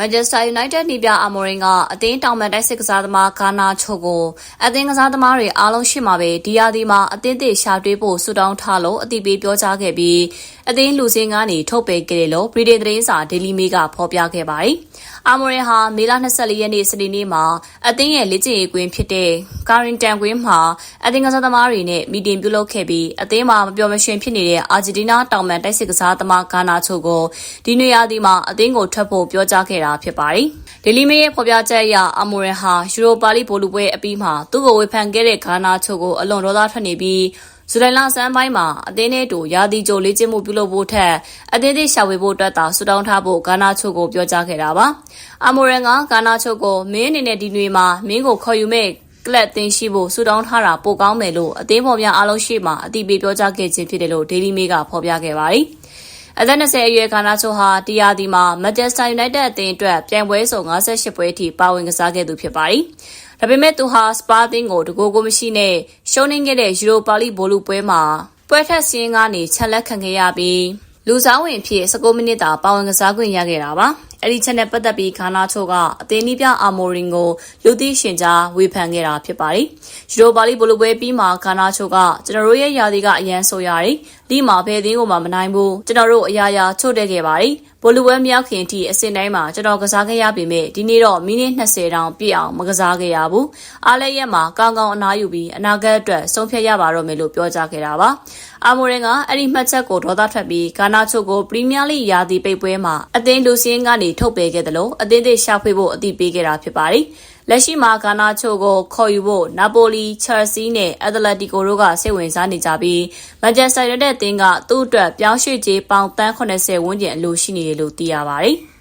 မန်ချက်စတာယူနိုက်တက်နီပြအာမော်ရင်ကအသင်းတောင်ပန်တိုက်စစ်ကစားသမားဂါနာချိုကိုအသင်းကစားသမားတွေအားလုံးရှိမှာပဲဒီယာဒီမှာအသင်းသစ်ရှာတွေးဖို့ဆူတောင်းထားလို့အတိပေးပြောကြားခဲ့ပြီးအသင်းလူစင်းကနေထုတ်ပယ်ခဲ့တယ်လို့ဗြိတိန်သတင်းစာဒေလီမေးကဖော်ပြခဲ့ပါတယ်။အာမော်ရင်ဟာမေလ24ရက်နေ့စနေနေ့မှာအသင်းရဲ့လက်ကျင်ရေးကွင်းဖြစ်တဲ့ကာရင်တန်ကွင်းမှာအသင်းကစားသမားတွေနဲ့မီတင်ပြုလုပ်ခဲ့ပြီးအသင်းမှာမပျော်မရွှင်ဖြစ်နေတဲ့အာဂျင်တီးနားတောင်ပန်တိုက်စစ်ကစားသမားဂါနာချိုကိုဒီနွေရာသီမှာအသင်းကိုထွက်ဖို့ပြောကြားခဲ့တာဖြစ်ပါတယ်။ဒေလီမေရဲ့ဖော်ပြချက်အရအမိုရန်ဟာယူရိုပါလိဘိုလူပွဲအပြီးမှာသူ့ကိုဝေဖန်ခဲ့တဲ့ဂါနာချိုကိုအလွန်ဒေါသထွက်နေပြီးဇူလိုင်လဆန်းပိုင်းမှာအသင်းနဲ့တူရာသီကြိုလေ့ကျင့်မှုပြုလုပ်ဖို့ထက်အသင်းသေးရှာဝေဖို့အတွက်သာဆူတောင်းထားဖို့ဂါနာချိုကိုပြောကြားခဲ့တာပါ။အမိုရန်ကဂါနာချိုကိုမင်းအနေနဲ့ဒီနွေမှာမင်းကိုခေါ်ယူမဲ့ကလပ်တင်ရှိဖို့ဆူတောင်းထားတာပိုကောင်းမယ်လို့အသင်းဖော်ပြအားလုံးရှိမှအတိပေးပြောကြားခဲ့ခြင်းဖြစ်တယ်လို့ဒေလီမေကဖော်ပြခဲ့ပါတယ်။ အသက်20အရွယ်ကာနာချိုဟာတရားဒီမှာမန်ချက်စတာယူနိုက်တက်အသင်းအတွက်ပြိုင်ပွဲစုံ58ပွဲအထိပါဝင်ကစားခဲ့သူဖြစ်ပါတယ်။ဒါပေမဲ့သူဟာစပါသင်းကိုတကိုးကိုမရှိနဲ့ရှုံးနေခဲ့တဲ့ယူရိုပါလိဘိုလူပွဲမှာပွဲထက်စင်းကနေချက်လက်ခံခဲ့ရပြီးလူစားဝင်ဖြစ်19မိနစ်တာပါဝင်ကစားခွင့်ရခဲ့တာပါ။ အဲ့ဒီချက်နဲ့ပတ်သက်ပြီးခါနာချိုကအသင်းနီးပြအာမိုရင်ကိုလူသိရှင်ကြားဝေဖန်ခဲ့တာဖြစ်ပါတယ်။ယူရိုပါလီဘိုလိုပွဲပြီးမှခါနာချိုကကျွန်တော်တို့ရဲ့ယာဒီကအရန်ဆိုရတယ်။ဒီမှာဘယ်သင်းကိုမှမနိုင်ဘူး။ကျွန်တော်တို့အရာရာချို့တဲ့ခဲ့ပါတယ်။ဘိုလိုပွဲမြောက်ခင်ထိအစင်တိုင်းမှာကျွန်တော်ကစားခဲ့ရပေမဲ့ဒီနေ့တော့မိနစ်20တောင်ပြည့်အောင်မကစားခဲ့ရဘူး။အားလည်းရက်မှာကောင်းကောင်းအနားယူပြီးအနာဂတ်အတွက်ဆုံးဖြတ်ရပါတော့မယ်လို့ပြောကြားခဲ့တာပါ။ အာမိုရင်ကအဲ့ဒီမှတ်ချက်ကိုဒေါသထွက်ပြီးဂါနာချိုကိုပရီးမီးယားလိယာဒီပိတ်ပွဲမှာအသင်းလူစင်းကနေကနေထုတ်ပယ်ခဲ့တယ်လို့အသင်းသစ်ရှာဖွေဖို့အသိပေးခဲ့တာဖြစ်ပါတယ်။လက်ရှိမှာဂါနာချိုကိုခေါ်ယူဖို့နာပိုလီ၊ချယ်ဆီနဲ့အက်တလက်တီကိုတို့ကစိတ်ဝင်စားနေကြပြီးမန်ချက်စတာယူနိုက်တက်အသင်းကသူ့အတွက်ပြောင်းရွှေ့ကြေးပေါင်တန်း80ဝန်းကျင်အလိုရှိနေတယ်လို့သိရပါတယ်။